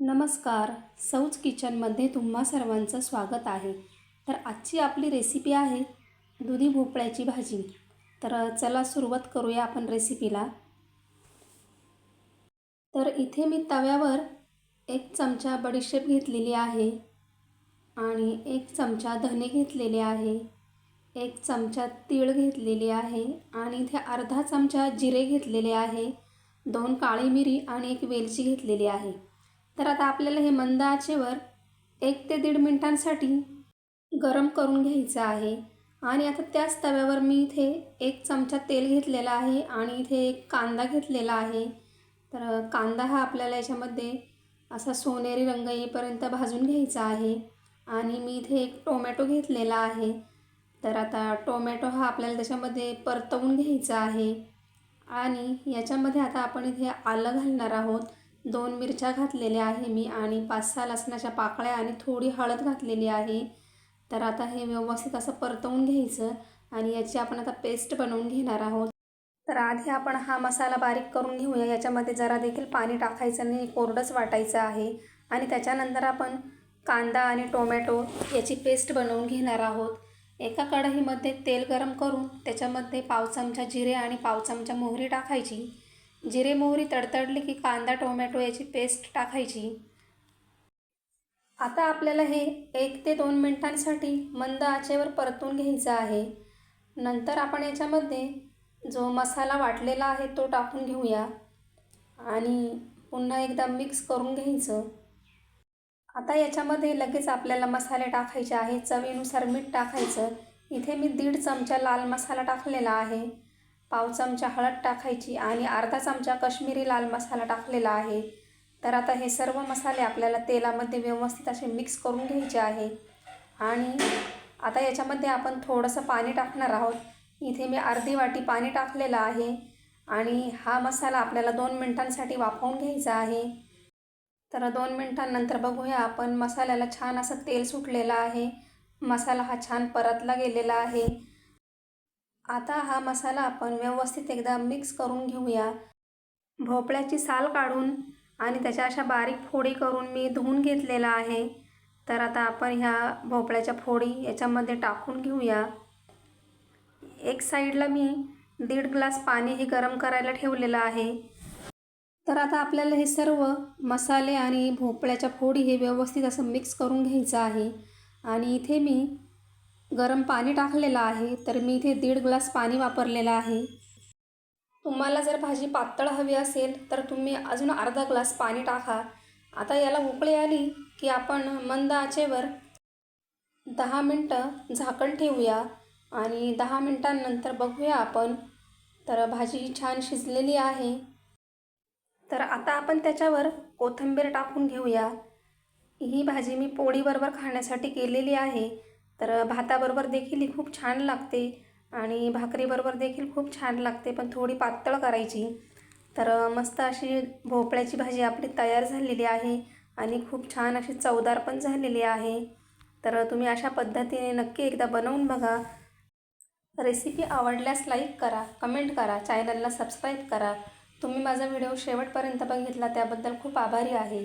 नमस्कार. सौज किचनमध्ये तुम्हा सर्वांचं स्वागत आहे. तर आजची आपली रेसिपी आहे दुधी भोपळ्याची भाजी. तर चला सुरुवात करूया आपण रेसिपीला तर इथे मी तव्यावर एक चमचा बडीशेप घेतलेली आहे आणि एक चमचा धने घेतलेले आहे एक चमचा तीळ घेतलेली आहे आणि इथे अर्धा चमचा जिरे घेतलेले आहे दोन काळी मिरी आणि एक वेलची घेतलेली आहे. तर आता आपल्याला हे मंद आचेवर एक ते दीड मिनटांसाठी गरम करून घ्यायचं आहे. आणि आता त्याच तव्यावर मी इथे एक चमचा तेल घेतलेला आहे आणि इथे एक कांदा घेतलेला आहे. तर कांदा हा आपल्याला याच्यामध्ये असा सोनेरी रंग येईपर्यंत भाजून घ्यायचा आहे. आणि मी इथे एक टोमॅटो घेतलेला आहे. तर आता टोमॅटो हा आपल्याला त्याच्यामध्ये परतवून घ्यायचा आहे. आणि याच्यामध्ये आता आपण इथे आलं घालणार आहोत. दोन मिरच्या घातलेल्या आहे मी आणि पाच सहा लसणाच्या पाकळ्या आणि थोडी हळद घातलेली आहे. तर आता हे व्यवस्थित असं परतवून घ्यायचं आणि याची आपण आता पेस्ट बनवून घेणार आहोत. तर आधी आपण हा मसाला बारीक करून घेऊया. याच्यामध्ये जरा देखील पाणी टाकायचं नाही कोरडंच वाटायचं आहे. आणि त्याच्यानंतर आपण कांदा आणि टोमॅटो याची पेस्ट बनवून घेणार आहोत. एका कढईमध्ये तेल गरम करून त्याच्यामध्ये पाव चमचा जिरे आणि पाव चमचा मोहरी टाकायची. जिरे मोहरी तडतडली की कांदा टोमॅटो याची पेस्ट टाकायची. आता आपल्याला हे एक ते दोन मिनटांसाठी मंद आचेवर परतून घ्यायचं आहे. नंतर आपण याच्यामध्ये जो मसाला वाटलेला आहे तो टाकून घेऊया आणि पुन्हा एकदा मिक्स करून घ्यायचं. आता याच्यामध्ये लगेच आपल्याला मसाले टाकायचे आहे. चवीनुसार मीठ टाकायचं. इथे मी दीड चमचा लाल मसाला टाकलेला आहे. पाव चमचा हळद टाकायची आणि अर्धा चमचा कश्मीरी लाल मसाला टाकलेला आहे. तर आता हे सर्व मसाले आपल्याला तेलामध्ये व्यवस्थित असे मिक्स करून घ्यायचे आहे. आणि आता याच्यामध्ये आपण थोडंसं पाणी टाकणार आहोत. इथे मी अर्धी वाटी पाणी टाकलेलं आहे. आणि हा मसाला आपल्याला दोन मिनटांसाठी वाफवून घ्यायचा आहे. तर दोन मिनटांनंतर बघूया आपण मसाल्याला छान असं तेल सुटलेलं आहे. मसाला हा छान परतला गेलेला आहे. आता हा मसाला आपण व्यवस्थित एकदा मिक्स करून घेऊया. भोपळ्याची साल काढून आणि त्याच्या अशा बारीक फोडी करून मी धुवून घेतलेला आहे. तर आता आपण ह्या भोपळ्याच्या फोडी याच्यामध्ये टाकून घेऊया. एक साईडला मी दीड ग्लास पाणी हे गरम करायला ठेवलेलं आहे. तर आता आपल्याला हे सर्व मसाले आणि भोपळ्याच्या फोडी हे व्यवस्थित असं मिक्स करून घ्यायचं आहे. आणि इथे मी गरम पाणी टाकलेलं आहे तर मी इथे दीड ग्लास पाणी वापरलेलं आहे. तुम्हाला जर भाजी पातळ हवी असेल तर तुम्ही अजून अर्धा ग्लास पाणी टाका. आता याला उकळी आली की आपण मंद आचेवर दहा मिनटं झाकण ठेवूया आणि दहा मिनटांनंतर बघूया आपण. तर भाजी छान शिजलेली आहे. तर आता आपण त्याच्यावर कोथिंबीर टाकून घेऊया. ही भाजी मी पोळीबरोबर खाण्यासाठी केलेली आहे. तर भाताबरोबर देखील ही खूप छान लागते आणि भाकरीबरोबर देखील खूप छान लागते पण थोडी पातळ करायची. तर मस्त अशी भोपळ्याची भाजी आपली तयार झालेली आहे आणि खूप छान अशी चवदार पण झालेली आहे. तर तुम्ही अशा पद्धतीने नक्की एकदा बनवून बघा. रेसिपी आवडल्यास लाईक करा कमेंट करा चॅनलला सबस्क्राईब करा. तुम्ही माझा व्हिडिओ शेवटपर्यंत बघितला त्याबद्दल खूप आभारी आहे.